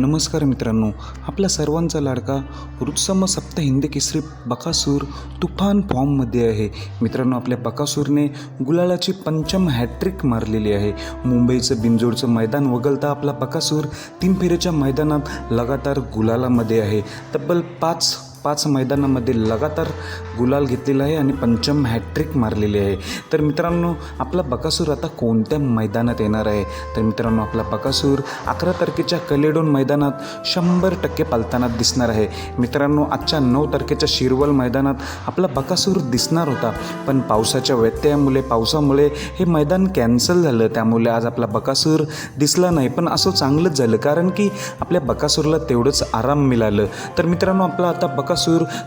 नमस्कार मित्रांनो आपल्या सर्वांचा लाडका रुत्सम सप्त हिंद केसरी बकासूर तुफान फॉर्ममध्ये आहे. मित्रांनो आपल्या बकासूरने गुलालाची पंचम हॅट्रिक मारलेली आहे. मुंबईचं बिंजोडचं मैदान वगळता आपला बकासूर तीन फेरीच्या मैदानात लगातार गुलालामध्ये आहे. तब्बल पाच पाच मैदानामध्ये लगातार गुलाल घेतलेला आहे आणि पंचम हॅट्रिक मारलेली आहे. तर मित्रांनो आपला बकासूर आता कोणत्या मैदानात येणार आहे? तर मित्रांनो आपला बकासूर अकरा तारखेच्या कलेडोन मैदानात शंभर टक्के पालताना दिसणार आहे. मित्रांनो आजच्या नऊ तारखेच्या शिरवल मैदानात आपला बकासूर दिसणार होता. पण पावसाच्या व्यत्ययामुळे पावसामुळे हे मैदान कॅन्सल झालं. त्यामुळे आज आपला बकासूर दिसला नाही. पण असं चांगलंच झालं. कारण की आपल्या बकासूरला तेवढंच आराम मिळालं. तर मित्रांनो आपला आता बकासूर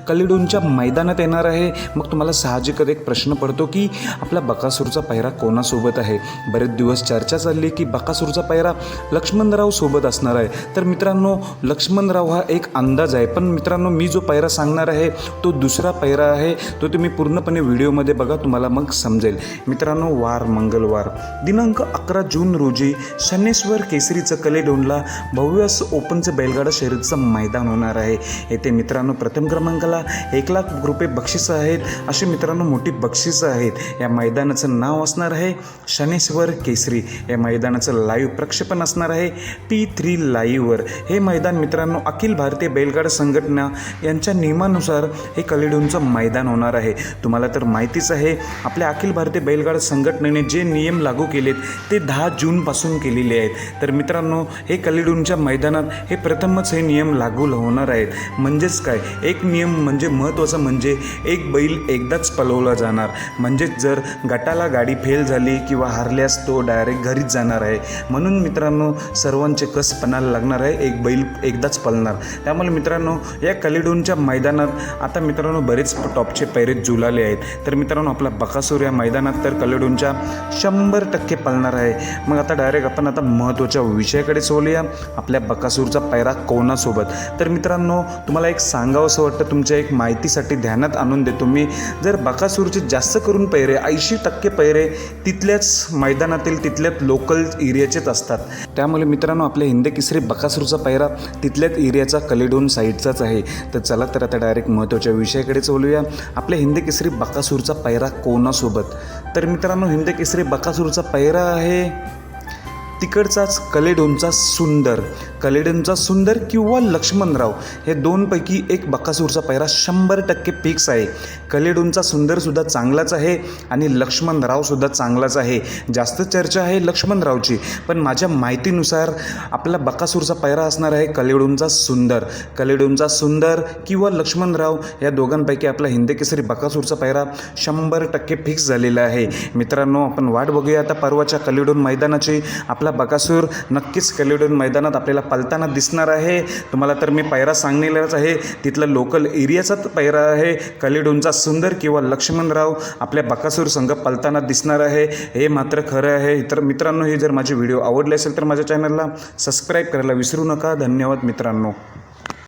कलिडोनच्या मैदानात येणार आहे. मग तुम्हाला साहजिकच एक प्रश्न पडतो की आपला बकासूरचा पायरा कोणासोबत आहे? बरेच दिवस चर्चा चालली की बकासूरचा पायरा लक्ष्मणराव सोबत असणार आहे. तर मित्रांनो लक्ष्मणराव हा एक अंदाज आहे. पण मित्रांनो मी जो पायरा सांगणार आहे तो दुसरा पायरा आहे. तो तुम्ही पूर्णपणे व्हिडिओमध्ये बघा तुम्हाला मग समजेल. मित्रांनो वार मंगळवार दिनांक अकरा जून रोजी शनेश्वर केसरीचं कलेडोनला भव्य असं ओपनचं बैलगाडा शर्यतीचं मैदान होणार आहे. येथे मित्रांनो प्रथम क्रमांकाला एक लाख रुपये बक्षिसं आहेत. अशी मित्रांनो मोठी बक्षिसं आहेत. या मैदानाचं नाव असणार आहे शनेश्वर केसरी. या मैदानाचं लाईव्ह प्रक्षेपण असणार आहे पी थ्री लाईव्हवर हे मैदान मित्रांनो अखिल भारतीय बैलगाडा संघटना यांच्या नियमानुसार हे कलिडोनचं मैदान होणार आहे. तुम्हाला तर माहितीच आहे आपल्या अखिल भारतीय बैलगाडा संघटनेने जे नियम लागू केलेत ते दहा जूनपासून केलेले आहेत. तर मित्रांनो हे कलिडोनच्या मैदानात हे प्रथमच हे नियम लागू होणार आहेत. म्हणजेच काय? एक नियम म्हणजे महत्त्वाचा म्हणजे एक बैल एकदाच पलवला जाणार. म्हणजेच जर गटाला गाडी फेल झाली किंवा हरल्यास तो डायरेक्ट घरीच जाणार आहे. म्हणून मित्रांनो सर्वांचे कस पणाला लागणार आहे एक बैल एकदाच पळणार त्यामुळे मित्रांनो या कलिडोनच्या मैदानात आता मित्रांनो बरेच टॉपचे पैरे जुलाले आहेत. तर मित्रांनो आपला बकासूर या मैदानात तर कलिडोनच्या शंभर टक्के पलणार आहे. मग आता डायरेक्ट आपण आता महत्त्वाच्या विषयाकडे सोलूया आपल्या बकासूरचा पैरा कोणासोबत? तर मित्रांनो तुम्हाला एक सांगावं असं वाटतं तुमच्या एक माहितीसाठी ध्यानात आणून देतो मी. जर बकासूरचे जास्त करून पैरे ऐंशी टक्के पैरे तिथल्याच मैदानातील तिथल्याच लोकल एरियाचेच असतात. त्यामुळे मित्रांनो आपल्या हिंद किसरी बकासूरचा पैरा तिथल्याच एरियाचा कलेडोन साईडचाच आहे. तर चला तर आता डायरेक्ट महत्त्वाच्या विषयाकडे चलूया आपल्या हिंद केसरी बकासूरचा पैरा कोणासोबत? तर मित्रांनो हिंद केसरी बकासूरचा पैरा आहे तिकडचाच कलेडोनचा सुंदर कलेडोनचा सुंदर किंवा लक्ष्मणराव हे दोनपैकी एक बकासूरचा पैरा शंभर टक्के फिक्स आहे. कलेडोनचा सुंदरसुद्धा चांगलाच आहे आणि लक्ष्मणरावसुद्धा चांगलाच आहे. जास्त चर्चा आहे लक्ष्मणरावची पण माझ्या माहितीनुसार आपला बकासूरचा पैरा असणार आहे कलेडोनचा सुंदर. कलेडोनचा सुंदर किंवा लक्ष्मणराव या दोघांपैकी आपला हिंदकेसरी बकासूरचा पैरा शंभर टक्के फिक्स झालेला आहे. मित्रांनो आपण वाट बघूया आता परवाच्या कलेडोन मैदानाची. आपला बकासूर नक्कीच कलेडोन मैदानात आपल्याला पलताना दिसणार आहे. तुम्हाला तर मी पैरा सांगलेलाच आहे. तिथला लोकल एरियाचाच पैरा आहे. कलेडोनचा सुंदर किंवा लक्ष्मणराव आपल्या बकासूर संघ पलताना दिसणार आहे. हे मात्र खरं आहे. तर मित्रांनो हे जर माझे व्हिडिओ आवडले असेल तर माझ्या चॅनलला सबस्क्राईब करायला विसरू नका. धन्यवाद मित्रांनो.